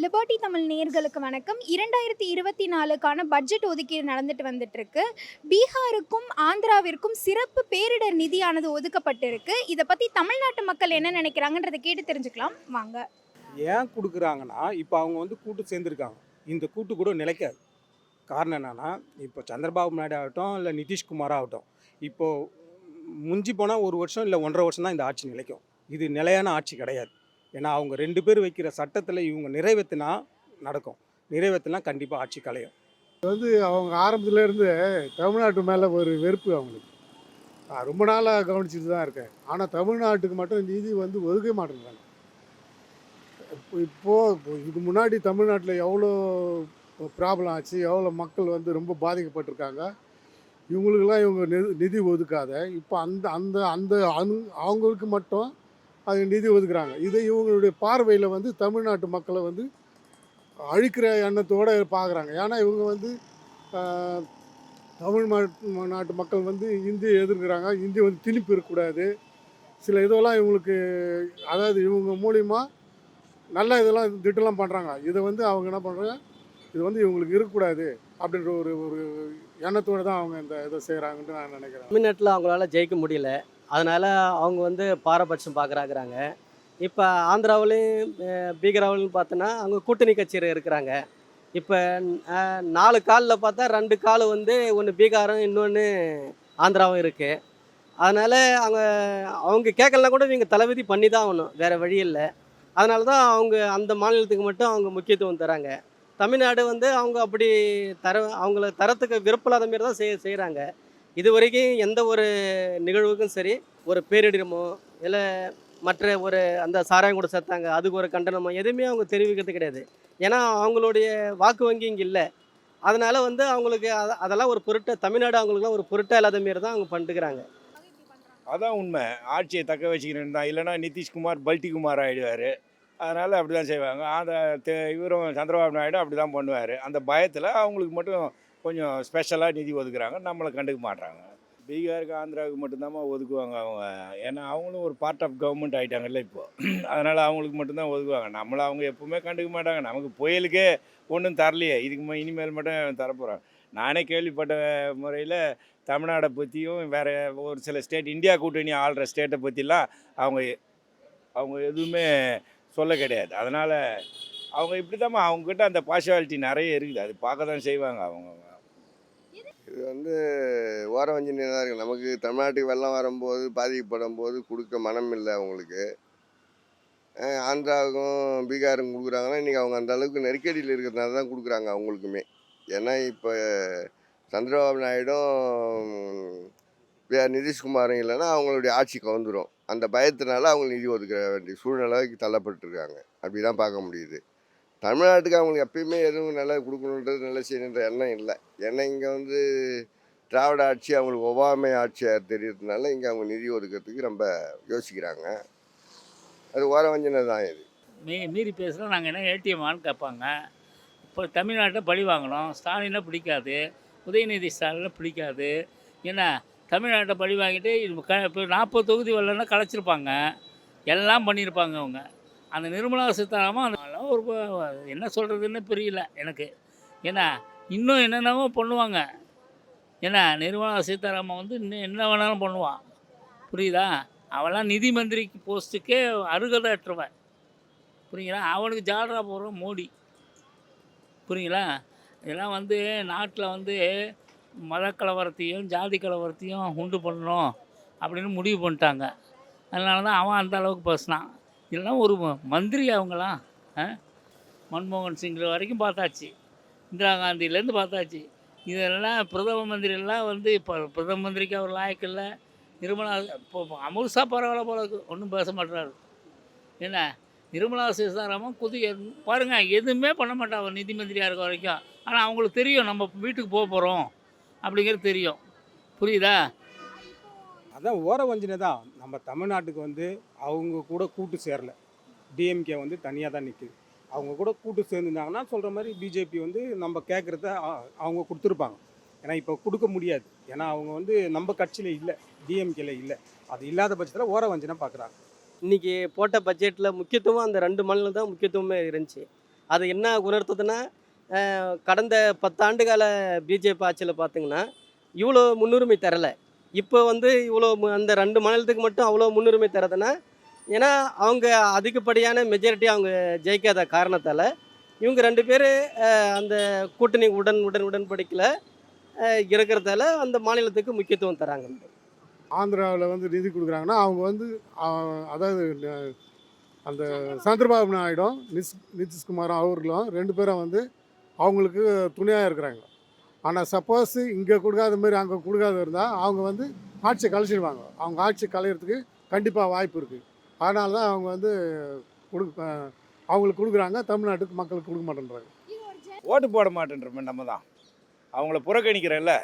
Liberty Tamil நேர்களுக்கு வணக்கம். இரண்டாயிரத்தி இருபத்தி நாலுக்கான பட்ஜெட் ஒதுக்கீடு நடந்துட்டு வந்துட்டுருக்கு. பீகாருக்கும் ஆந்திராவிற்கும் சிறப்பு பேரிடர் நிதியானது ஒதுக்கப்பட்டிருக்கு. இதை பற்றி தமிழ்நாட்டு மக்கள் என்ன நினைக்கிறாங்கன்றதை கேட்டு தெரிஞ்சுக்கலாம். வாங்க. ஏன் கொடுக்குறாங்கன்னா இப்போ அவங்க வந்து கூட்டு சேர்ந்துருக்காங்க. இந்த கூட்டு கூட நிலைக்காது. காரணம் என்னென்னா இப்போ சந்திரபாபு நாயுடு ஆகட்டும் இல்லை நிதிஷ்குமார் ஆகட்டும் இப்போது முஞ்சி போனால் ஒரு வருஷம் இல்லை ஒன்றரை வருஷம் தான் இந்த ஆட்சி நிலைக்கும். இது நிலையான ஆட்சி கிடையாது. ஏன்னா அவங்க ரெண்டு பேர் வைக்கிற சட்டத்தில் இவங்க நிறைவேற்றினா நடக்கும். நிறைவேற்றினா கண்டிப்பாக ஆட்சி கலையும். வந்து அவங்க ஆரம்பத்துலேருந்து தமிழ்நாட்டு மேலே ஒரு வெறுப்பு அவங்களுக்கு. நான் ரொம்ப நாளாக கவனிச்சுட்டு தான் இருக்கேன். ஆனால் தமிழ்நாட்டுக்கு மட்டும் நிதி வந்து ஒதுக்க மாட்டேங்கிறாங்க இப்போ இப்போது இதுக்கு முன்னாடி தமிழ்நாட்டில் எவ்வளோ ப்ராப்ளம் ஆச்சு எவ்வளோ மக்கள் வந்து ரொம்ப பாதிக்கப்பட்டிருக்காங்க. இவங்களுக்கெல்லாம் இவங்க நிதி ஒதுக்காத இப்போ அந்த அந்த அந்த அவங்களுக்கு மட்டும் அது நிதி ஒதுக்குறாங்க. இது இவங்களுடைய பார்வையில் வந்து தமிழ்நாட்டு மக்களை வந்து அழிக்கிற எண்ணத்தோடு பார்க்குறாங்க ஏன்னா இவங்க வந்து தமிழ் நாட்டு மக்கள் வந்து இந்தியை எதிர்க்கிறாங்க. இந்தி வந்து திணிப்பு இருக்கக்கூடாது. சில இதெல்லாம் இவங்களுக்கு அதாவது இவங்க மூலிமா நல்ல இதெல்லாம் திட்டம்லாம் பண்ணுறாங்க இதை வந்து அவங்க என்ன பண்ணுறாங்க இது வந்து இவங்களுக்கு இருக்கக்கூடாது அப்படின்ற ஒரு ஒரு எண்ணத்தோடு தான் அவங்க இந்த இதை செய்கிறாங்கன்னு நான் நினைக்கிறேன். தமிழ்நாட்டில் அவங்களால ஜெயிக்க முடியல. அதனால் அவங்க வந்து பாரபட்சம் பார்க்குறாங்கிறாங்க இப்போ ஆந்திராவிலையும் பீகாராவிலும் பார்த்தோன்னா அவங்க கூட்டணி கட்சியில் இருக்கிறாங்க. இப்போ நாலு காலில் பார்த்தா ரெண்டு கால் வந்து ஒன்று பீகாரும் இன்னொன்று ஆந்திராவும் இருக்குது அதனால் அவங்க அவங்க கேட்கலனா கூட இவங்க தளபதி பண்ணி தான் ஆகணும் வேறு வழி இல்லை. அதனால தான் அவங்க அந்த மாநிலத்துக்கு மட்டும் அவங்க முக்கியத்துவம் தராங்க. தமிழ்நாடு வந்து அவங்க அப்படி தர அவங்கள தரத்துக்கு விருப்பமில்லாத மாரி தான் செய்ய செய்கிறாங்க இது வரைக்கும் எந்த ஒரு நிகழ்வுக்கும் சரி ஒரு பேரிடமோ இல்லை மற்ற ஒரு அந்த சாராயம் கூட சேர்த்தாங்க அதுக்கு ஒரு கண்டனமோ எதுவுமே அவங்க தெரிவிக்கிறது கிடையாது. ஏன்னா அவங்களுடைய வாக்கு வங்கி இங்கே இல்லை. அதனால் வந்து அவங்களுக்கு அதெல்லாம் ஒரு பொருட்டை தமிழ்நாடு அவங்களுக்குலாம் ஒரு பொருட்டாக இல்லாத மாரி தான் அவங்க பண்ணிட்டுக்கிறாங்க அதான் உண்மை. ஆட்சியை தக்க வச்சுக்கிறேன் தான். இல்லைன்னா நிதிஷ்குமார் பல்டிகுமார் ஆகிடுவார் அதனால் அப்படி தான் செய்வாங்க. அந்த இவரும் சந்திரபாபு நாயுடு அப்படி தான் பண்ணுவார். அந்த பயத்தில் அவங்களுக்கு மட்டும் கொஞ்சம் ஸ்பெஷலாக நிதி ஒதுக்குறாங்க. நம்மளை கண்டுக்க மாட்றாங்க. பீகாருக்கு ஆந்திராவுக்கு மட்டும்தாம்மா ஒதுக்குவாங்க அவங்க. ஏன்னா அவங்களும் ஒரு பார்ட் ஆஃப் கவர்மெண்ட் ஆகிட்டாங்கல்ல இப்போது அதனால் அவங்களுக்கு மட்டும்தான் ஒதுக்குவாங்க. நம்மளை அவங்க எப்பவுமே கண்டுக்க மாட்டாங்க. நமக்கு புயலுக்கே ஒன்றும் தரலையே. இதுக்கு இனிமேல் மட்டும் தரப்போகிறாங்க நானே கேள்விப்பட்ட முறையில் தமிழ்நாடை பற்றியும் வேறு ஒரு சில ஸ்டேட் இந்தியா கூட்டணி ஆள்ற ஸ்டேட்டை பற்றிலாம் அவங்க அவங்க எதுவுமே சொல்ல கிடையாது. அதனால் அவங்க இப்படி தான் அவங்கக்கிட்ட அந்த பாஷுவாலிட்டி நிறைய இருக்குது. அது பார்க்க தான் செய்வாங்க அவங்க. இது வந்து ஓர வஞ்சி தான் இருக்குது நமக்கு தமிழ்நாட்டுக்கு வெள்ளம் வரும்போது பாதிக்கப்படும் போது கொடுக்க மனம் இல்லை அவங்களுக்கு. ஆந்திராவுக்கும் பீகாருக்கும் கொடுக்குறாங்கன்னா இன்றைக்கி அவங்க அந்த அளவுக்கு நெருக்கடியில் இருக்கிறதுனால தான் கொடுக்குறாங்க அவங்களுக்குமே. ஏன்னா இப்போ சந்திரபாபு நாயுடும் நிதிஷ்குமாரும் இல்லைன்னா அவங்களுடைய ஆட்சி கவுந்துடும் அந்த பயத்தினால அவங்க நிதி ஒதுக்க வேண்டிய சூழ்நிலைக்கு தள்ளப்பட்டிருக்காங்க. அப்படி தான் பார்க்க முடியுது. தமிழ்நாட்டுக்கு அவங்களுக்கு எப்பயுமே எதுவும் நல்லா கொடுக்கணுன்றது நல்ல செய்யணுன்ற எண்ணம் இல்லை. ஏன்னா இங்கே வந்து திராவிட ஆட்சி அவங்களுக்கு ஒவ்வாமை ஆட்சியாக தெரியறதுனால இங்கே அவங்க நிதி ஒதுக்கிறதுக்கு ரொம்ப யோசிக்கிறாங்க. அது ஓர வஞ்சனை தான் இது. மீ மீறி பேசுனா நாங்கள் என்ன ஏடிஎம்மான்னு கேட்பாங்க. இப்போ தமிழ்நாட்டை பழி வாங்கணும். ஸ்டாலினை பிடிக்காது. உதயநிதி ஸ்டாலினை பிடிக்காது. என்ன தமிழ்நாட்டை பழி வாங்கிட்டு க இப்போ நாற்பது தொகுதி வரலன்னா கலைச்சிருப்பாங்க. எல்லாம் பண்ணியிருப்பாங்க அவங்க. அந்த நிர்மலா சீதாராமன் அந்த ஒரு என்ன சொல்கிறதுன்னு புரியல எனக்கு. ஏன்னா இன்னும் என்னென்னவோ பண்ணுவாங்க. ஏன்னா நிர்மலா சீதாராமன் வந்து இன்னும் என்ன வேணாலும் பண்ணுவான். புரியுதா? அவெல்லாம் நிதி மந்திரிக்கு போஸ்ட்டுக்கே அருகதற்றவன் புரியுங்களா அவனுக்கு ஜால்ரா போடுறோம் மோடி. புரியுங்களா இதெல்லாம் வந்து நாட்டில் வந்து மத கலவரத்தையும் ஜாதி கலவரத்தையும் உண்டு பண்ணணும் அப்படின்னு முடிவு பண்ணிட்டாங்க. அதனால தான் அவன் அந்த அளவுக்கு பேசினான் இதெல்லாம் ஒரு ம- மந்திரி அவங்களாம் மன்மோகன் சிங்கில் வரைக்கும் பார்த்தாச்சு. இந்திரா காந்தியிலேருந்து பார்த்தாச்சு. இதெல்லாம் பிரதம மந்திரியெல்லாம் வந்து இப்போ பிரதம மந்திரிக்கு அவர் லாயக்கு இல்லை. நிர்மலா இப்போ அமுல்ஷா பரவாயில்ல போல இருக்கு. ஒன்றும் பேச மாட்டுறாரு என்ன? நிர்மலா சீதாராமன் குதி பாருங்கள் எதுவுமே பண்ண மாட்டா நிதி மந்திரியாக இருக்க வரைக்கும். ஆனால் அவங்களுக்கு தெரியும் நம்ம வீட்டுக்கு போக போகிறோம் அப்படிங்கிறது தெரியும். புரியுதா? அதான் ஓர வஞ்சனை தான் நம்ம தமிழ்நாட்டுக்கு வந்து அவங்க கூட கூட்டு சேரலை. டிஎம்கே வந்து தனியாக தான் நிற்குது அவங்க கூட கூட்டு சேர்ந்துருந்தாங்கன்னா சொல்கிற மாதிரி பிஜேபி வந்து நம்ம கேட்குறத அவங்க கொடுத்துருப்பாங்க. ஏன்னா இப்போ கொடுக்க முடியாது. ஏன்னா அவங்க வந்து நம்ம கட்சியில் இல்லை டிஎம்கேல இல்லை. அது இல்லாத பட்சத்தில் ஓர வஞ்சனை பார்க்குறாங்க இன்றைக்கி போட்ட பட்ஜெட்டில் முக்கியத்துவம் அந்த ரெண்டு மாநிலம் தான் முக்கியத்துவமே இருந்துச்சு. அது என்ன உணர்த்துதுன்னா கடந்த பத்தாண்டு கால பிஜேபி ஆட்சியில் பார்த்தீங்கன்னா இவ்வளோ முன்னுரிமை தரலை. இப்போ வந்து இவ்வளோ அந்த ரெண்டு மாநிலத்துக்கு மட்டும் அவ்வளோ முன்னுரிமை தரதுன்னா ஏன்னா அவங்க அதிகப்படியான மெஜாரிட்டி அவங்க ஜெயிக்காத காரணத்தால் இவங்க ரெண்டு பேர் அந்த கூட்டணி உடன் உடன் உடன்படிக்கையில் இருக்கிறதால அந்த மாநிலத்துக்கு முக்கியத்துவம் தராங்க. ஆந்திராவில் வந்து நிதி கொடுக்குறாங்கன்னா அவங்க வந்து அதாவது அந்த சந்திரபாபு நாயுடும் நிஸ் நிதிஷ்குமாரும் அவர்களும் ரெண்டு பேரும் வந்து அவங்களுக்கு துணையாக இருக்கிறாங்க. ஆனால் சப்போஸ் இங்கே கொடுக்காத மாதிரி அங்கே கொடுக்காத இருந்தால் அவங்க வந்து ஆட்சியை கலைச்சிடுவாங்க. அவங்க ஆட்சி கலையிறதுக்கு கண்டிப்பாக வாய்ப்பு இருக்குது அதனால தான் அவங்க வந்து கொடுக்க அவங்களுக்கு கொடுக்குறாங்க தமிழ்நாட்டுக்கு மக்களுக்கு கொடுக்க மாட்டேன்றாங்க. ஓட்டு போட மாட்டேன்றமே நம்ம தான். அவங்கள புறக்கணிக்கிறேன்ல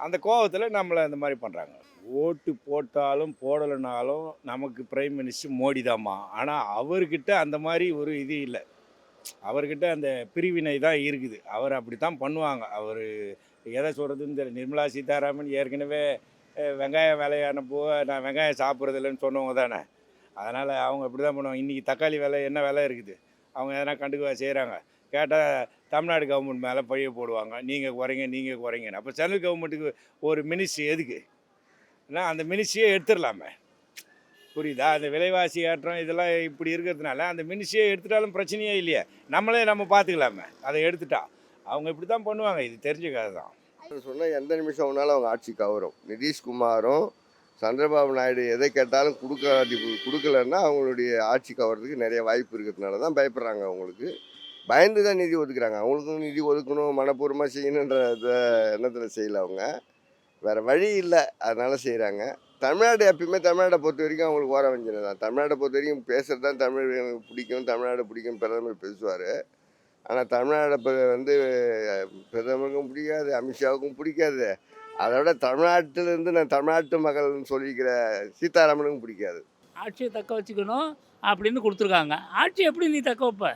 அந்த கோபத்தில் நம்மளை இந்த மாதிரி பண்ணுறாங்க ஓட்டு போட்டாலும் போடலைனாலும் நமக்கு பிரைம் மினிஸ்டர் மோடி தாம்மா. ஆனால் அவர்கிட்ட அந்த மாதிரி ஒரு இது இல்லை. அவர்கிட்ட அந்த பிரிவினை தான் இருக்குது. அவர் அப்படி தான் பண்ணுவாங்க. அவர் எதை சொல்கிறதுன்னு தெரியல நிர்மலா சீதாராமன் ஏற்கனவே வெங்காயம் விலையான போ நான் வெங்காயம் சாப்பிட்றதில்லன்னு சொன்னவங்க தானே. அதனால் அவங்க இப்படி தான் பண்ணுவாங்க. இன்றைக்கி தக்காளி விலை என்ன விலை இருக்குது? அவங்க எதனா கண்டுக்க செய்கிறாங்க கேட்டால் தமிழ்நாடு கவர்மெண்ட் மேலே பழிய போடுவாங்க. நீங்கள் குறைங்க நீங்கள் குறைங்கன்னு. அப்போ சென்ட்ரல் கவர்மெண்ட்டுக்கு ஒரு மினிஸ்ட்ரி எதுக்கு? ஏன்னா அந்த மினிஸ்ட்ரியே எடுத்துடலாமே. புரியுதா? அந்த விலைவாசி ஏற்றம் இதெல்லாம் இப்படி இருக்கிறதுனால அந்த மினிஸ்ட்ரியை எடுத்துட்டாலும் பிரச்சனையே இல்லையே. நம்மளே நம்ம பார்த்துக்கலாமே அதை எடுத்துட்டா. அவங்க இப்படி தான் பண்ணுவாங்க. இது தெரிஞ்ச கதை தான் சொன்னால் எந்த நிமிஷம் வேணாலும் அவங்க ஆட்சி கவரும். நிதிஷ்குமாரும் சந்திரபாபு நாயுடு எதை கேட்டாலும் கொடுக்காட்டி கொடுக்கலன்னா அவங்களுடைய ஆட்சி கவர்றதுக்கு நிறைய வாய்ப்பு இருக்கிறதுனால தான் பயப்படுறாங்க அவங்களுக்கு. பயந்து தான் நிதி ஒதுக்குறாங்க. அவங்களுக்கும் நிதி ஒதுக்கணும் மனப்பூர்வமாக செய்யணுன்ற எண்ணத்தில் செய்யல அவங்க. வேறு வழி இல்லை. அதனால் செய்கிறாங்க தமிழ்நாடு எப்பயுமே தமிழ்நாட்டை பொறுத்த வரைக்கும் அவங்களுக்கு ஓர வஞ்சனை தான். தமிழ்நாட்டை பொறுத்த வரைக்கும் பேசுகிறது தான் தமிழ் எனக்கு பிடிக்கும். தமிழ்நாடு பிடிக்கும் பிரதமர் பேசுவார். ஆனால் தமிழ்நாடு இப்போ வந்து பிரதமருக்கும் பிடிக்காது அமித்ஷாவுக்கும் பிடிக்காது. அதை விட தமிழ்நாட்டிலேருந்து நான் தமிழ்நாட்டு மகள்னு சொல்லிக்கிற சீதாராமனுக்கும் பிடிக்காது. ஆட்சியை தக்க வச்சுக்கணும் அப்படின்னு கொடுத்துருக்காங்க. ஆட்சி எப்படி நீ தக்க வைப்ப?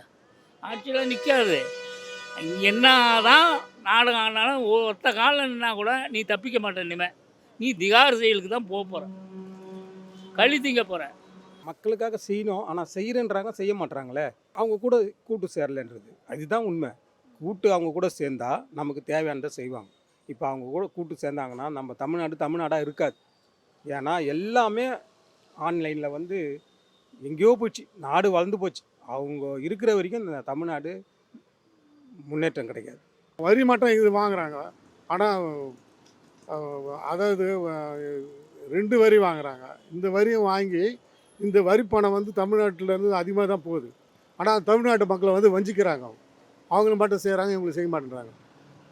ஆட்சியெல்லாம் நிற்காது என்ன தான் நாடகம் ஆனாலும் ஒத்த காலில் நின்னா கூட நீ தப்பிக்க மாட்டே இனிமே. நீ திகார் செயலுக்கு தான் போக போகிற களி திங்க போகிற மக்களுக்காக செய்யணும். ஆனால் செய்கிறேன்றாங்க செய்ய மாட்றாங்களே. அவங்க கூட கூட்டு சேரலைன்றது. அதுதான் உண்மை. கூட்டு அவங்க கூட சேர்ந்தா நமக்கு தேவையானதை செய்வாங்க. இப்போ அவங்க கூட கூட்டு சேர்ந்தாங்கன்னா நம்ம தமிழ்நாடு தமிழ்நாடாக இருக்காது. ஏன்னா எல்லாமே ஆன்லைனில் வந்து எங்கேயோ போச்சு நாடு வளர்ந்து போச்சு. அவங்க இருக்கிற வரைக்கும் இந்த தமிழ்நாடு முன்னேற்றம் கிடைக்காது. வரி மட்டும் இது வாங்குறாங்க. ஆனால் அதாவது ரெண்டு வரி வாங்குறாங்க. இந்த வரியும் வாங்கி இந்த வரி பணம் வந்து தமிழ்நாட்டிலேருந்து அதிகமாக தான் போகுது. ஆனால் தமிழ்நாட்டு மக்களை வந்து வஞ்சிக்கிறாங்க. அவங்க அவங்களும் மட்டும் செய்கிறாங்க இவங்களுக்கு செய்ய மாட்டேன்றாங்க.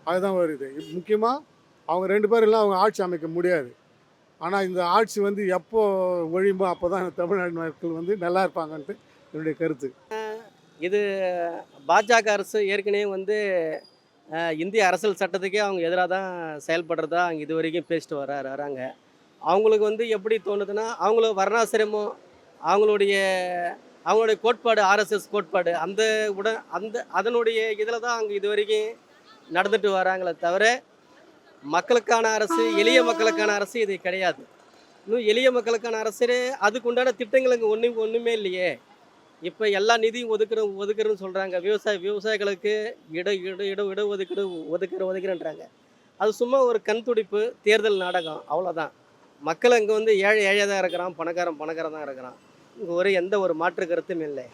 அதுதான் வருது முக்கியமாக அவங்க ரெண்டு பேரும் எல்லாம் அவங்க ஆட்சி அமைக்க முடியாது. ஆனால் இந்த ஆட்சி வந்து எப்போ ஒழியுமோ அப்போ தான் தமிழ்நாடு மக்கள் வந்து நல்லா இருப்பாங்கன்ட்டு என்னுடைய கருத்து. இது பாஜக அரசு ஏற்கனவே வந்து இந்திய அரசியல் சட்டத்துக்கே அவங்க எதிராக தான் செயல்படுறதா அவங்க இது வரைக்கும் பேசிட்டு வர்றாரு வராங்க. அவங்களுக்கு வந்து எப்படி தோணுதுன்னா அவங்கள வர்ணாசிரமம் அவங்களுடைய அவங்களுடைய கோட்பாடு ஆர்எஸ்எஸ் கோட்பாடு அந்த உடன் அந்த அதனுடைய இதில் தான் அவங்க இது வரைக்கும் நடந்துட்டு வராங்களே தவிர மக்களுக்கான அரசு எளிய மக்களுக்கான அரசு இது கிடையாது. இன்னும் எளிய மக்களுக்கான அரசு அதுக்கு உண்டான திட்டங்கள் இங்கே ஒன்றும் ஒன்றுமே இல்லையே. இப்போ எல்லா நிதியும் ஒதுக்குற ஒதுக்குறன்னு சொல்கிறாங்க விவசாய விவசாயிகளுக்கு இட இட இட இட ஒதுக்கிடு ஒதுக்குற ஒதுக்குறன்றாங்க. அது சும்மா ஒரு கண் துடிப்பு தேர்தல் நாடகம் அவ்வளோதான் மக்கள் இங்கே வந்து ஏழை ஏழையாக தான் இருக்கிறான் பணக்காரன் பணக்காரன் தான் இருக்கிறான். இங்கே ஒரு எந்த ஒரு மாற்று கருத்தும் இல்லை.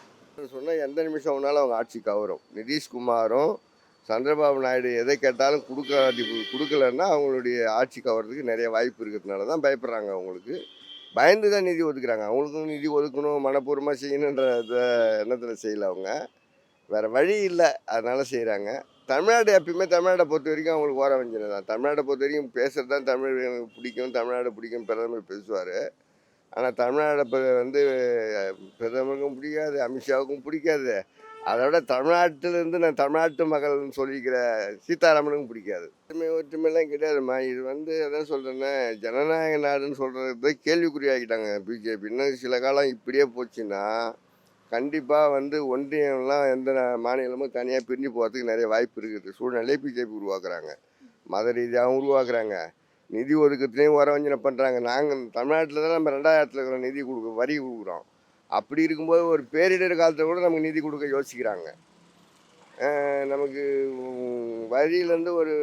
சொன்னால் எந்த நிமிஷம் வேணாலும் அவங்க ஆட்சி கவரும்? நிதிஷ்குமாரும் சந்திரபாபு நாயுடு எதை கேட்டாலும் கொடுக்காட்டி கொடுக்கலன்னா அவங்களுடைய ஆட்சி கவர்றதுக்கு நிறைய வாய்ப்பு இருக்கிறதுனால தான் பயப்படுறாங்க அவங்களுக்கு. பயந்து தான் நிதி ஒதுக்குறாங்க. அவங்களுக்கும் நிதி ஒதுக்கணும் மனப்பூர்வமாக செய்யணுன்ற எண்ணத்தில் செய்யல அவங்க. வேறு வழி இல்லை. அதனால் செய்கிறாங்க தமிழ்நாடு எப்பயுமே தமிழ்நாட்டை பொறுத்த வரைக்கும் அவங்களுக்கு ஓர வஞ்சனை தான். தமிழ்நாட்டை பொறுத்த வரைக்கும் பேசுகிறது தான் தமிழ் பிடிக்கும் தமிழ்நாடு பிடிக்கும் பிரதமர் பேசுவார். ஆனால் தமிழ்நாடு இப்போ வந்து பிரதமருக்கும் பிடிக்காது அமித்ஷாவுக்கும் பிடிக்காது. அதை விட தமிழ்நாட்டிலேருந்து நான் தமிழ்நாட்டு மகள்னு சொல்லிக்கிற சீதாராமனுக்கும் பிடிக்காது. ஒற்றுமை ஒற்றுமைலாம் கிடையாதுமா இது வந்து எதாவது சொல்கிறேன்னா ஜனநாயக நாடுன்னு சொல்கிறது கேள்விக்குறியாகிட்டாங்க பிஜேபி. இன்னும் சில காலம் இப்படியே போச்சுன்னா கண்டிப்பாக வந்து ஒன்றியம்லாம் எந்த மாநிலமும் தனியாக பிரிஞ்சு போகிறதுக்கு நிறைய வாய்ப்பு இருக்குது. சூழ்நிலையை பிஜேபி உருவாக்குறாங்க. மத ரீதியாகவும் உருவாக்குறாங்க. நிதி ஒதுக்கத்துலேயும் வரவஞ்சனை பண்ணுறாங்க நாங்கள் தமிழ்நாட்டில் தான் நம்ம ரெண்டாயிரத்தில் இருக்கிற நிதி கொடுக்க வரி கொடுக்குறோம். அப்படி இருக்கும்போது ஒரு பேரிடர் காலத்தில் கூட நமக்கு நிதி கொடுக்க யோசிக்கிறாங்க. நமக்கு வரியிலேருந்து ஒரு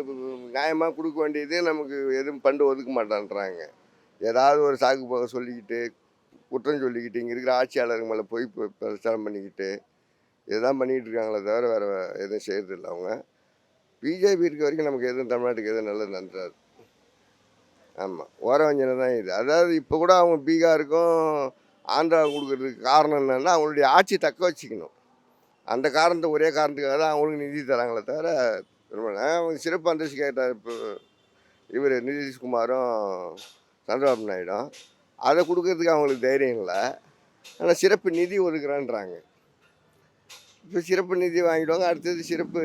நியாயமாக கொடுக்க வேண்டியது நமக்கு எதுவும் பண்டு ஒதுக்க மாட்டான்றாங்க. ஏதாவது ஒரு சாக்கு போக சொல்லிக்கிட்டு குற்றம் சொல்லிக்கிட்டு இங்கே இருக்கிற ஆட்சியாளர்கள் மேலே போய் பிரச்சாரம் பண்ணிக்கிட்டு இதுதான் பண்ணிக்கிட்டு இருக்காங்களே தவிர வேறு எதுவும் செய்யறதில்லை அவங்க. பிஜேபி இருக்க வரைக்கும் நமக்கு எதுவும் தமிழ்நாட்டுக்கு எதுவும் நல்லது நன்றாது ஆமாம் ஓரவஞ்சனை தான் இது. அதாவது இப்போ கூட அவங்க பீகாருக்கும் ஆந்திராவை கொடுக்கறதுக்கு காரணம் என்னென்னா அவங்களுடைய ஆட்சி தக்க வச்சுக்கணும். அந்த காரணத்தை ஒரே காரணத்துக்காக தான் அவங்களுக்கு நிதி தராங்களே தவிர அவங்க சிறப்பு அந்தஸ்து கேட்டார் இப்போ. இவர் நிதிஷ்குமாரும் சந்திரபாபு நாயுடும். அதை கொடுக்கறதுக்கு அவங்களுக்கு தைரியம் இல்லை. ஆனால் சிறப்பு நிதி ஒதுக்குறான்றாங்க. இப்போ சிறப்பு நிதி வாங்கிடுவாங்க அடுத்தது சிறப்பு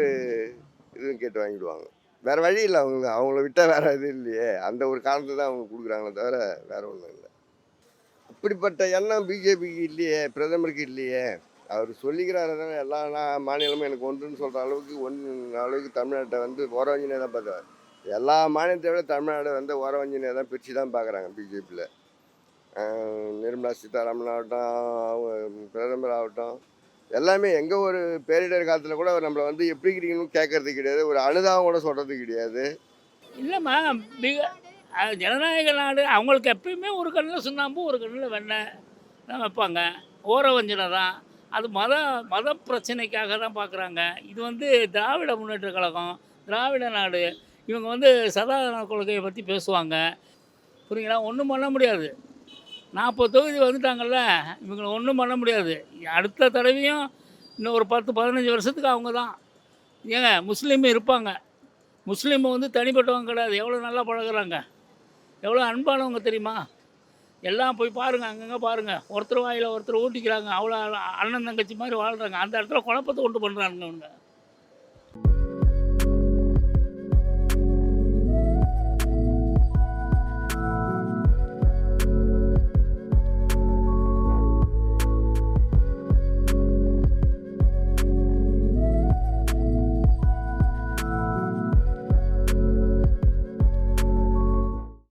இதுவும் கேட்டு வாங்கிடுவாங்க. வேறு வழி இல்லை அவங்களுக்கு. அவங்கள விட்டால் வேறு இது இல்லையே. அந்த ஒரு காரணத்தை தான் அவங்க கொடுக்குறாங்களே தவிர வேறு ஒன்றும் இல்லை. அப்படிப்பட்ட எண்ணம் பிஜேபிக்கு இல்லையே பிரதமருக்கு இல்லையே. அவர் சொல்லிக்கிறாரு தான் எல்லா மாநிலமும் எனக்கு ஒன்றுன்னு சொல்கிற அளவுக்கு ஒன்று அளவுக்கு தமிழ்நாட்டை வந்து ஓரவஞ்சினே தான் பார்த்தாரு எல்லா மாநிலத்தை விட தமிழ்நாடு வந்து ஓரவஞ்சினே தான் பிரித்து தான் பார்க்குறாங்க பிஜேபியில் நிர்மலா சீதாராமன் ஆகட்டும் அவங்க பிரதமர் ஆகட்டும் எல்லாமே எங்கே ஒரு பேரிடர் காலத்தில் கூட நம்மளை வந்து எப்படி இருக்கிறீங்கன்னு கேட்கறது கிடையாது ஒரு அனுதாபம் கூட சொல்கிறது கிடையாது. இல்லைம்மா ஜனநாயக நாடு அவங்களுக்கு எப்பயுமே ஒரு கண்ணில் சுண்ணாம்பு ஒரு கண்ணில் வெண்ணெய் தான் வைப்பாங்க. ஓரவஞ்சனை தான். அது மத மத பிரச்சனைக்காக தான் பார்க்குறாங்க இது வந்து திராவிட முன்னேற்ற கழகம் திராவிட நாடு. இவங்க வந்து சதாதார கொள்கையை பற்றி பேசுவாங்க. புரியுங்களா? ஒன்றும் பண்ண முடியாது. நாற்பது தொகுதி வந்துட்டாங்கல்ல இவங்களை ஒன்றும் பண்ண முடியாது. அடுத்த தடவையும் இன்னும் ஒரு பத்து பதினஞ்சு வருஷத்துக்கு அவங்க தான். ஏங்க முஸ்லீம் இருப்பாங்க. முஸ்லீம் வந்து தனிப்பட்டவங்க கிடையாது. எவ்வளோ நல்லா பழகுறாங்க. எவ்வளோ அன்பானவங்க தெரியுமா? எல்லாம் போய் பாருங்கள் அங்கங்கே பாருங்கள் ஒருத்தர் வாயில் ஒருத்தர் ஊட்டிக்கிறாங்க. அவ்வளோ அண்ணன் தங்கச்சி மாதிரி வாழ்கிறாங்க அந்த இடத்துல குழப்பத்தை உண்டு பண்ணுறாங்க அவங்க